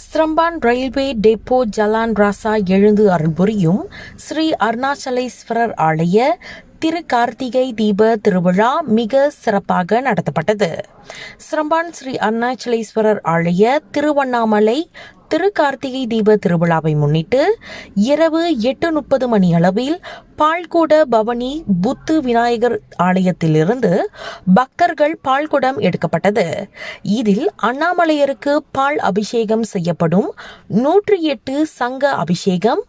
Seremban railway depot Jalan Raja எழுந்து அருள்புரியும் ஸ்ரீ அருணாச்சலேஸ்வரர் ஆலய திரு கார்த்திகை தீப திருவிழா மிக சிறப்பாக நடத்தப்பட்டது. சிரம்பான் ஸ்ரீ அருணாச்சலேஸ்வரர் ஆலய திருவண்ணாமலை திரு கார்த்திகை தீப திருவிழாவை முன்னிட்டு இரவு எட்டு முப்பது மணி அளவில் பால்குட பவனி புத்து விநாயகர் ஆலயத்திலிருந்து பக்தர்கள் பால்குடம் எடுக்கப்பட்டது. இதில் அண்ணாமலையருக்கு பால் அபிஷேகம் செய்யப்படும் நூற்றி எட்டு சங்க அபிஷேகம்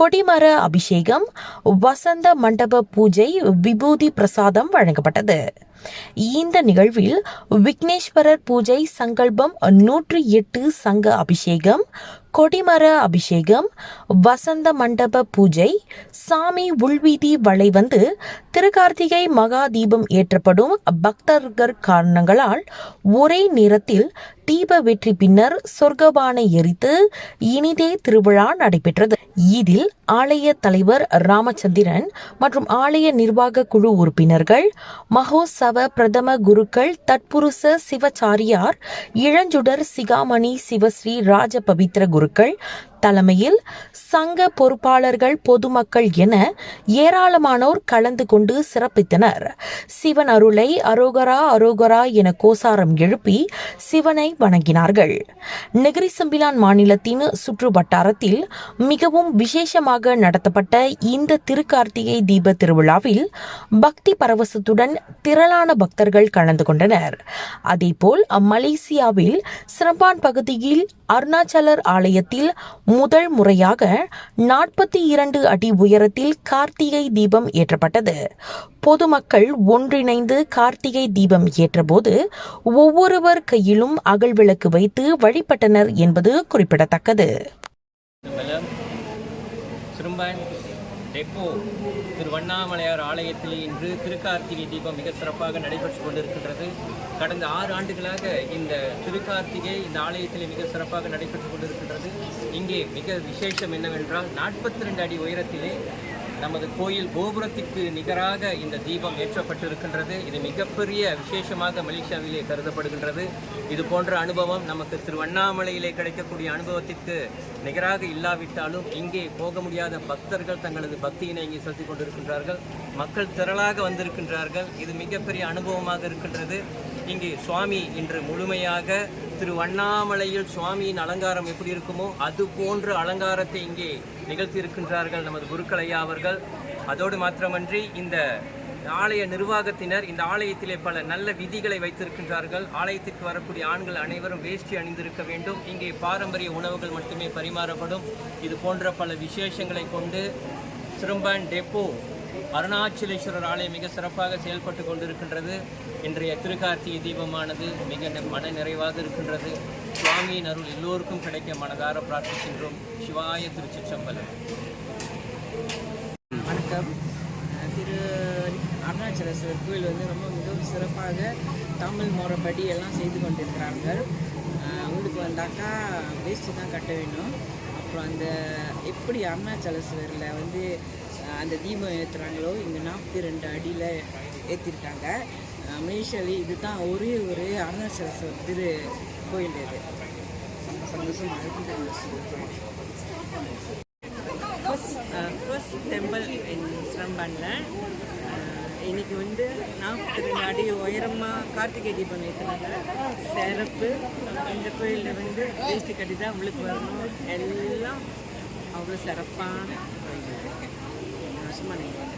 கொடிமர அபிஷேகம் வசந்த மண்டப பூஜை விபூதி பிரசாதம் வழங்கப்பட்டது. இந்த நிகழ்வில் விக்னேஸ்வரர் பூஜை சங்கல்பம் நூற்றி எட்டு சங்க அபிஷேகம் கொடிமர அபிஷேகம் வசந்த மண்டப பூஜை சாமி உள்வீதி வளை வந்து திருக்கார்த்திகை மகா தீபம் ஏற்றப்படும் பக்தர்கள் காரணங்களால் ஒரே நேரத்தில் தீப வெற்றி பின்னர் சொர்க்கபானை எரித்து இனிதே திருவிழா நடைபெற்றது. இதில் ஆலய தலைவர் ராமச்சந்திரன் மற்றும் ஆலய நிர்வாக குழு உறுப்பினர்கள் மகோத்சவ பிரதம குருக்கள் தற்புருஷ சிவச்சாரியார் இளஞ்சுடர் சிகாமணி சிவஸ்ரீ ராஜ பவித்ர குருக்கள். தலைமையில் சங்க பொறுப்பாளர்கள் பொதுமக்கள் என ஏராளமானோர் கலந்து கொண்டு சிறப்பித்தனர். சிவன் அருளை அரோகரா அரோகரா என கோசாரம் எழுப்பி சிவனை வணங்கினார்கள். நெகிரி சம்பிலான் மாநிலத்தின் சுற்று வட்டாரத்தில் மிகவும் விசேஷமாக நடத்தப்பட்ட இந்த திருக்கார்த்திகை தீப திருவிழாவில் பக்தி பரவசத்துடன் திரளான பக்தர்கள் கலந்து கொண்டனர். அதேபோல் மலேசியாவில் சிரம்பான் பகுதியில் அருணாச்சலர் ஆலயத்தில் முதல் முறையாக நாற்பத்தி இரண்டு அடி உயரத்தில் கார்த்திகை தீபம் ஏற்றப்பட்டது. பொதுமக்கள் ஒன்றிணைந்து கார்த்திகை தீபம் ஏற்றபோது ஒவ்வொருவர் கையிலும் அகல் விளக்கு வைத்து வழிபட்டனர் என்பது குறிப்பிடத்தக்கது. மலம் டெப்போ திரு வண்ணாமலையார் ஆலயத்தில் இன்று திருக்கார்த்திகை தீபம் மிக சிறப்பாக நடைபெற்று கொண்டிருக்கின்றது. கடந்த ஆறு ஆண்டுகளாக இந்த திருக்கார்த்திகை இந்த ஆலயத்தில் மிக சிறப்பாக நடைபெற்று கொண்டிருக்கின்றது. இங்கே மிக விசேஷம் என்னவென்றால் நாற்பத்தி ரெண்டு அடி உயரத்திலே நமது கோயில் கோபுரத்திற்கு நிகராக இந்த தீபம் ஏற்றப்பட்டிருக்கின்றது. இது மிகப்பெரிய விசேஷமாக மலேசியாவிலே கருதப்படுகின்றது. இது போன்ற அனுபவம் நமக்கு திருவண்ணாமலையிலே கிடைக்கக்கூடிய அனுபவத்திற்கு நிகராக இல்லாவிட்டாலும் இங்கே போக முடியாத பக்தர்கள் தங்களது பக்தியினை இங்கே செலுத்திக் கொண்டிருக்கின்றார்கள். மக்கள் திரளாக வந்திருக்கின்றார்கள். இது மிகப்பெரிய அனுபவமாக இருக்கின்றது. இங்கே சுவாமி இன்று முழுமையாக திரு வண்ணாமலையில் சுவாமியின் அலங்காரம் எப்படி இருக்குமோ அது போன்ற அலங்காரத்தை இங்கே நிகழ்த்தியிருக்கின்றார்கள் நமது குருக்கள் ஐயா அவர்கள். அதோடு மாத்திரமன்றி இந்த ஆலய நிர்வாகத்தினர் இந்த ஆலயத்திலே பல நல்ல விதிகளை வைத்திருக்கின்றார்கள். ஆலயத்திற்கு வரக்கூடிய ஆண்கள் அனைவரும் வேஷ்டி அணிந்திருக்க வேண்டும். இங்கே பாரம்பரிய உணவுகள் மட்டுமே பரிமாறப்படும். இது போன்ற பல விசேஷங்களை கொண்டு சிறும்பான் டெப்போ அருணாச்சலேஸ்வரர் ஆலயம் மிக சிறப்பாக செயல்பட்டு கொண்டிருக்கின்றது. இன்றைய திருக்கார்த்திகை தீபமானது மிக மன நிறைவாக இருக்கின்றது. சுவாமியின் அருள் எல்லோருக்கும் கிடைக்க மனதார பிரார்த்திக்கின்றோம். சிவாய திருச்சிற்றம்பலம். வணக்கம். திரு அருணாச்சலேஸ்வரர் கோயில் வந்து ரொம்ப மிகவும் சிறப்பாக தமிழ் முறைப்படி எல்லாம் செய்து கொண்டிருக்கிறார்கள். அவங்களுக்கு ஊருக்கு வந்தாக்கா வேஸ்ட்டு தான் கட்ட வேண்டும் அப்புறம் அந்த எப்படி அருணாச்சலேஸ்வரில் வந்து அந்த தீபம் ஏற்றுறாங்களோ இங்கே நாற்பத்தி ரெண்டு அடியில் ஏற்றிருக்காங்க மலேசியாவிலே இதுதான் ஒரே ஒரு அருணாச்சலேஸ்வரர் திரு கோயில் இது. சந்தோஷமாக இருக்கும் ஃபர்ஸ்ட் டெம்பிள் இன் ஸ்ரம்பானில் இன்னைக்கு வந்து நாற்பத்தி ரெண்டு அடி உயரமாக கார்த்திகை தீபம் ஏற்றினாங்க சிறப்பு. இந்த கோயிலில் வந்து வேஷ்டி கட்டி தான் உங்களுக்கு வரணும். எல்லாம் அவ்வளோ சிறப்பான கோயில் இருக்குது நீங்கள்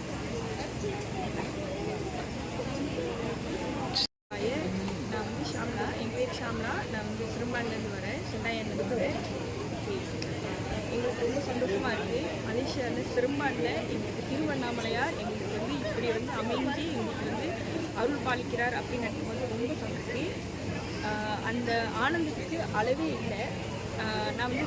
நான் வந்து ஷாம்லா என் பேர் ஷாம்லா நான் வந்து சிறும்பான்லேருந்து வரேன் செண்டாயன்லேருந்து வரேன் எங்களுக்கு ரொம்ப சந்தோஷமாக இருக்குது மலேசியாவில் சிறும்பானில் எங்களுக்கு திருவண்ணாமலையார் எங்களுக்கு வந்து இப்படி வந்து அமைஞ்சு எங்களுக்கு வந்து அருள் பாலிக்கிறார் அப்படின்னு நினைக்கும்போது ரொம்ப சந்தோஷம் அந்த ஆனந்தத்துக்கு அளவே இல்லை. ஆஹ் நான் வந்து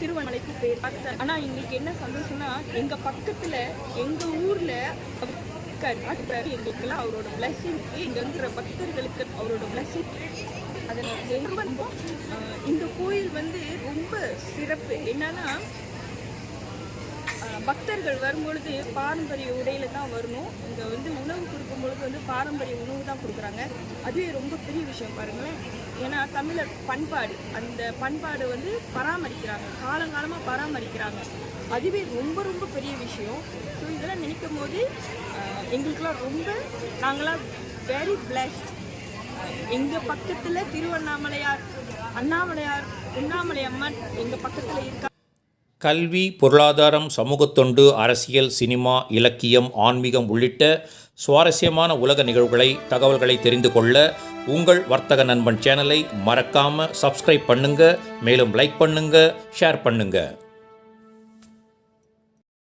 திருவண்ணாமலைக்கு போய் ஆனால் எங்களுக்கு என்ன சந்தோஷம்னா எங்கள் பக்கத்தில் எங்கள் ஊரில் இருக்காரு. எங்களுக்கெல்லாம் அவரோட பிளஸிங் எங்கிற பக்தர்களுக்கு அவரோட பிளஸிங் அதை ரொம்ப இந்த கோயில் வந்து ரொம்ப சிறப்பு. என்னன்னா பக்தர்கள் வரும்பொழுது பாரம்பரிய உடையில தான் வரணும். இங்கே வந்து உணவு கொடுக்கும் பொழுது வந்து பாரம்பரிய உணவு தான் கொடுக்குறாங்க. அதுவே ரொம்ப பெரிய விஷயம் பாருங்களேன். ஏன்னா தமிழர் பண்பாடு அந்த பண்பாடு வந்து பராமரிக்கிறாங்க. காலங்காலமாக பராமரிக்கிறாங்க. அதுவே ரொம்ப ரொம்ப பெரிய விஷயம். ஸோ இதெல்லாம் நினைக்கும் போது எங்களுக்கெல்லாம் ரொம்ப நாங்களாம் வெரி பிளஸ்ட் எங்கள் பக்கத்தில் திருவண்ணாமலையார் அண்ணாமலையார் உண்ணாமலை அம்மன் எங்கள் பக்கத்தில் இருக்கா கல்வி பொருளாதாரம் சமூகத்தொண்டு அரசியல் சினிமா இலக்கியம் ஆன்மீகம் உள்ளிட்ட சுவாரஸ்யமான உலக நிகழ்வுகளை தகவல்களை தெரிந்து கொள்ள உங்கள் வர்த்தக நண்பன் சேனலை மறக்காமல் சப்ஸ்கிரைப் பண்ணுங்கள் மேலும் லைக் பண்ணுங்கள் ஷேர் பண்ணுங்கள்